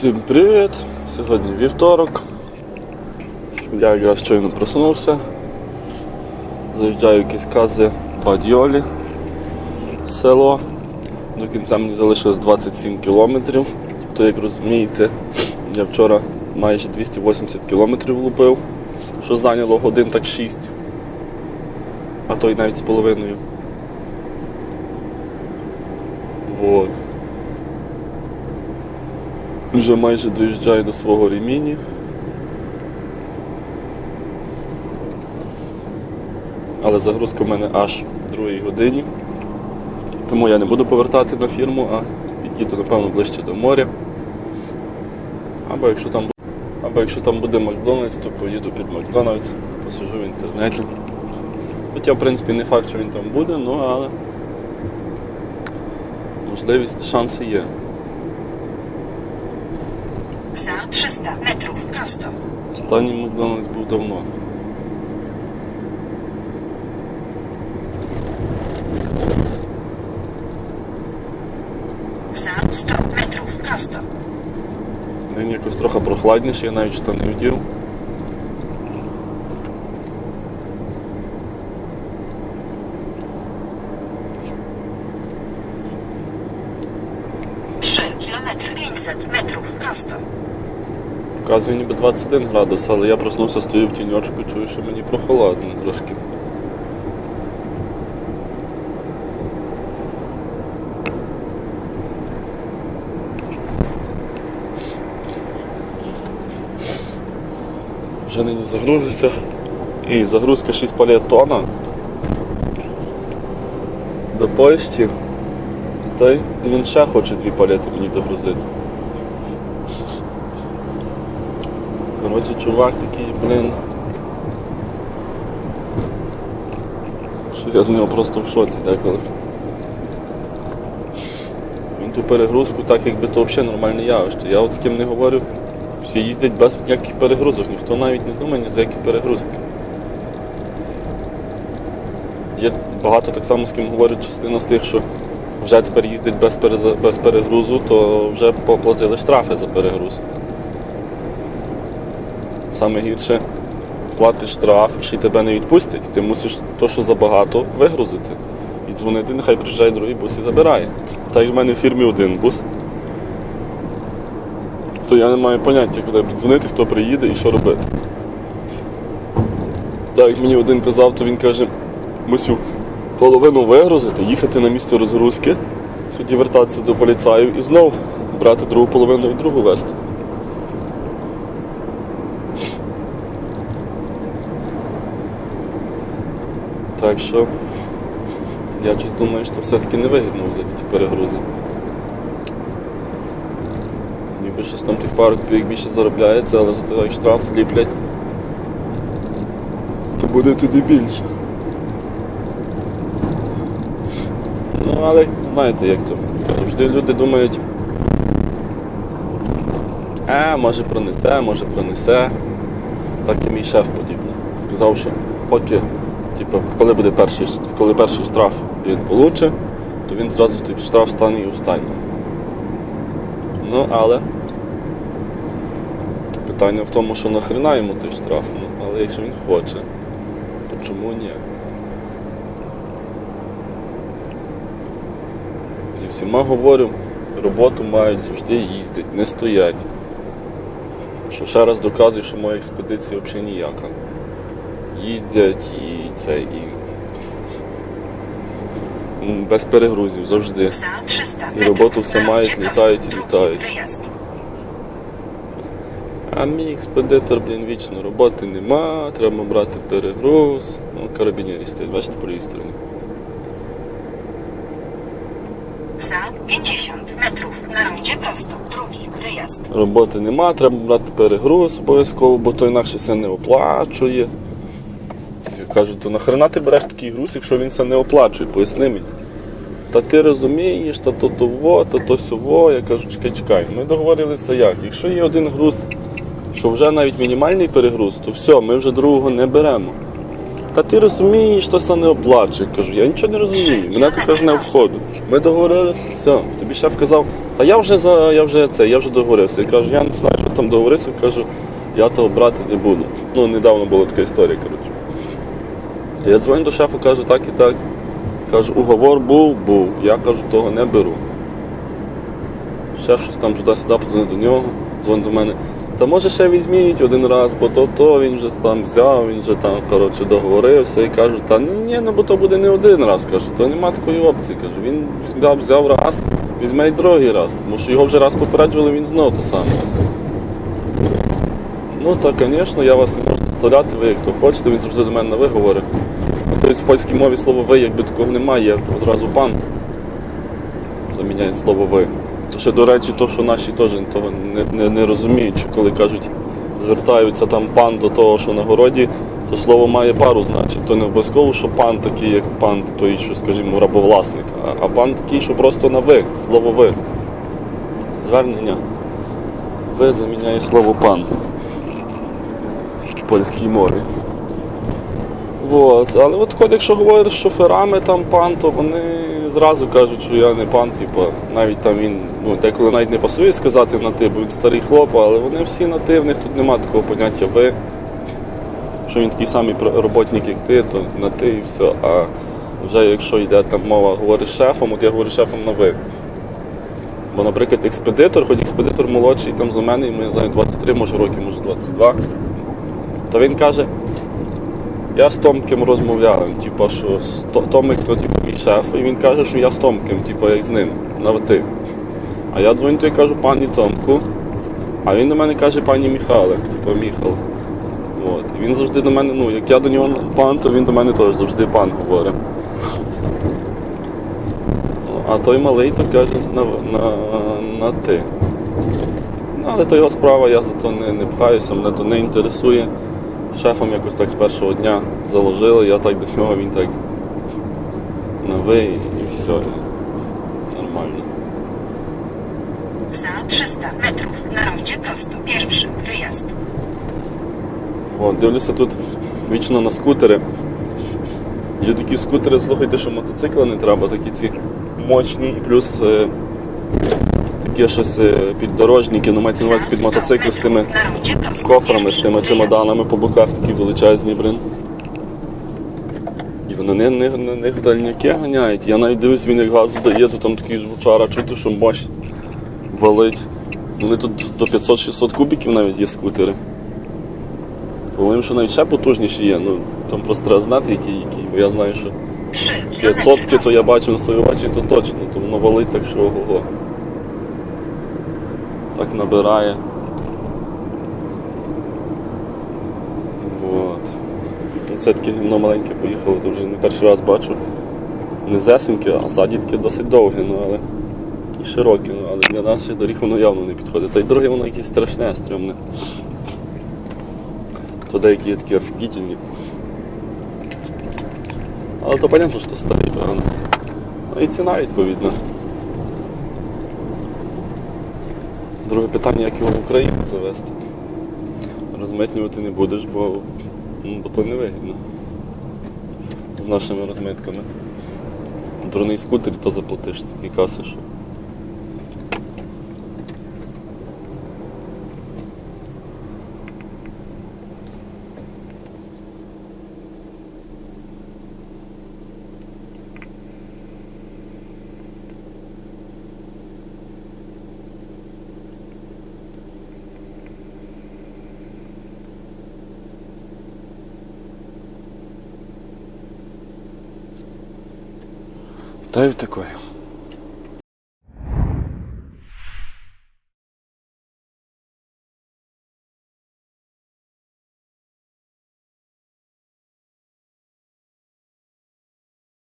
Всім привіт! Сьогодні вівторок. Я якраз щойно просунувся. Заїжджаю в якісь кази Бадьолі, село. До кінця мені залишилось 27 кілометрів. То, як розумієте, я вчора майже 280 кілометрів лупив, що зайняло годин так 6, а то й навіть з половиною. Вот. Вже майже доїжджаю до свого реміні. Але загрузка в мене аж в другій годині. Тому я не буду повертати на фірму, а під'їду, напевно, ближче до моря. Або якщо там, або якщо там буде Макдональдс, то поїду під Макдональдс, посижу в інтернеті. Хоча, в принципі, не факт, що він там буде, ну але можливість, шанси є. За 300 metrów prosto. Останній Макдональдс був давно. Za 100 metrów prosto. Він якось трохи прохладніше, я навіть штани вдів. Trzy kilometry 500 metrów Prosto. Показує ніби 21 градус, але я проснувся, стою в тіньочку, чую, що мені прохолодно трошки. Вже нині загружуся. І загрузка 6 палет тонна. До Польщі. Та й він ще хоче дві палети мені догрузити. Коротше, чувак такий, блин. Що я з нього просто в шоці деколи. Він ту перегрузку так якби то взагалі нормальне явище. Я от з ким не говорю, всі їздять без ніяких перегрузок, ніхто навіть не думає ні за які перегрузки. Є багато так само з ким говорю, частина з тих, що вже тепер їздять без, без перегрузу, то вже поплатили штрафи за перегруз. Саме гірше платиш штраф і ще й тебе не відпустять. Ти мусиш то, що забагато, вигрузити. І дзвонити, нехай приїжджає другий бус і забирає. Так як в мене в фірмі один бус. То я не маю поняття, куди дзвонити, хто приїде і що робити. Так як мені один казав, то він каже, мусив половину вигрузити, їхати на місце розгрузки, тоді вертатися до поліцаїв і знов брати другу половину і другу вести. Так що я щось думаю, що все-таки не вигідно взяти ті перегрузи. Ніби щось там тих пару копійок більше заробляється, але зато як штраф ліплять, то буде тоді більше. Ну, але знаєте, як то. Завжди люди думають. А, може пронесе, може пронесе. Так і мій шеф подібне. Сказав, що поки, типу, коли буде перший, коли перший штраф він получить, то він зразу штраф стане і останнім. Ну, але питання в тому, що нахрена йому той штраф, ну, але якщо він хоче, то чому ні? Зі всіма говорю, роботу мають завжди їздять, не стоять. Що ще раз доказує, що моя експедиція взагалі ніяка. Їздять і це, і без перегрузів завжди. Za 300 I metrów robotów se na mają, rondzie latają prosto. i Drugi latają. wyjazd. А мій експедитор, блін, вічно роботи нема, треба брати перегруз. Ну, карабінєрі стоять, бачите, по лівій стороні. Za 50 metrów na rondzie prosto. Drugi wyjazd. Роботи нема, треба брати перегруз обов'язково, бо то інакше все не оплачує. Кажу, то нахрена ти береш такий груз, якщо він це не оплачує, поясни мені. Та ти розумієш, та то того, та то сього. Я кажу, чекай, чекай. Ми договорилися як. Якщо є один груз, що вже навіть мінімальний перегруз, то все, ми вже другого не беремо. Та ти розумієш, що це не оплачує. Кажу, я нічого не розумію, мене ж не входить. Ми договорилися, все. Тобі шеф казав, Та я вже за я вже це, я вже договорився. Я кажу, я не знаю, що там договорився, кажу, я того брати не буду. Ну, недавно була така історія, коротше. Та Я дзвоню до шефа, кажу, так і так. Кажу, уговор був, був. Я кажу, того не беру. Шеф щось там туди-сюди подзвонив до нього, дзвонить до мене. Та може ще візьміть один раз, бо то то він вже там взяв, він вже там коротше договорився і кажу, та ні, ну бо то буде не один раз. Кажу, то нема такої опції. Кажу, він взяв, взяв раз, візьме й другий раз. Тому що його вже раз попереджували, він знов то саме. Ну так, звісно, я вас не можу заставляти, ви як хто хочете, він завжди до мене на ви Тобто в польській мові слово ви якби такого немає, одразу пан заміняє слово ви. Ще, до речі, то, що наші теж того не, не, не розуміють, що коли кажуть, звертаються там пан до того, що на городі, то слово має пару значень. То не обов'язково, що пан такий, як пан, той, що, скажімо, рабовласник, а, а пан такий, що просто на ви, слово ви. Звернення. Ви заміняє слово пан в польській мові. Вот. Але от коли якщо говориш з шоферами там пан, то вони зразу кажуть, що я не пан, типу, навіть там він, ну, деколи навіть не пасує сказати на ти, бо він старий хлоп, але вони всі на ти, в них тут немає такого поняття ви. Що він такий самий роботник, як ти, то на ти і все. А вже якщо йде там мова, говориш шефом, от я говорю шефом на ви. Бо, наприклад, експедитор, хоч експедитор молодший там за мене, йому я знаю 23, може років, може 22, то він каже, я з Томким розмовляв, типу, що Томик то типу, мій шеф, і він каже, що я з Томким, типу, як з ним, на ти. А я дзвоню, і кажу пані Томку, а він до мене каже пані Міхале, типу Міхал. От. І він завжди до мене, ну, як я до нього пан, то він до мене теж завжди пан говорить. А той малий то каже на, на, на ти. Ну, але то його справа, я за то не, не пхаюся, мене то не інтересує. Шефом якось так з першого дня заложили, я так до нього, він так на ви і все. Нормально. Za 300 metrów na rondzie prosto. Pierwszy wyjazd. О, дивлюся тут вічно на скутери. Є такі скутери, слухайте, що мотоцикла не треба, такі ці мощні, і плюс е, такі щось е, піддорожники, ну мається на увазі під мотоцикли з тими кофрами, з тими чемоданами по боках, такі величезні, блин. І вони не, не в дальняки ганяють. Я навіть дивлюсь, він як газу дає, то там такий звучара, чути, що мощ валить. Вони тут до 500-600 кубиків навіть є скутери. Повинен, що навіть ще потужніші є, ну там просто треба знати, які, які. Бо я знаю, що 500 kilometry то я бачив на своїй очі, то точно, то воно валить так, що ого. Так набирає. Вот. Це таке гімно маленьке поїхало, то вже не перший раз бачу. Не зесеньке, а ззаді таке досить довге, ну але і широке, ну, але для наших доріг воно явно не підходить. Та й дороги воно якесь страшне, стрімне. То деякі такі офігітельні. Але то понятно, що старий, певно. Ну і ціна відповідна. Друге питання, як його в Україну завести. Розмитнювати не будеш, бо, ну, бо то не вигідно. З нашими розмитками. Дурний скутер, то заплатиш такі каси, що. Та й таке.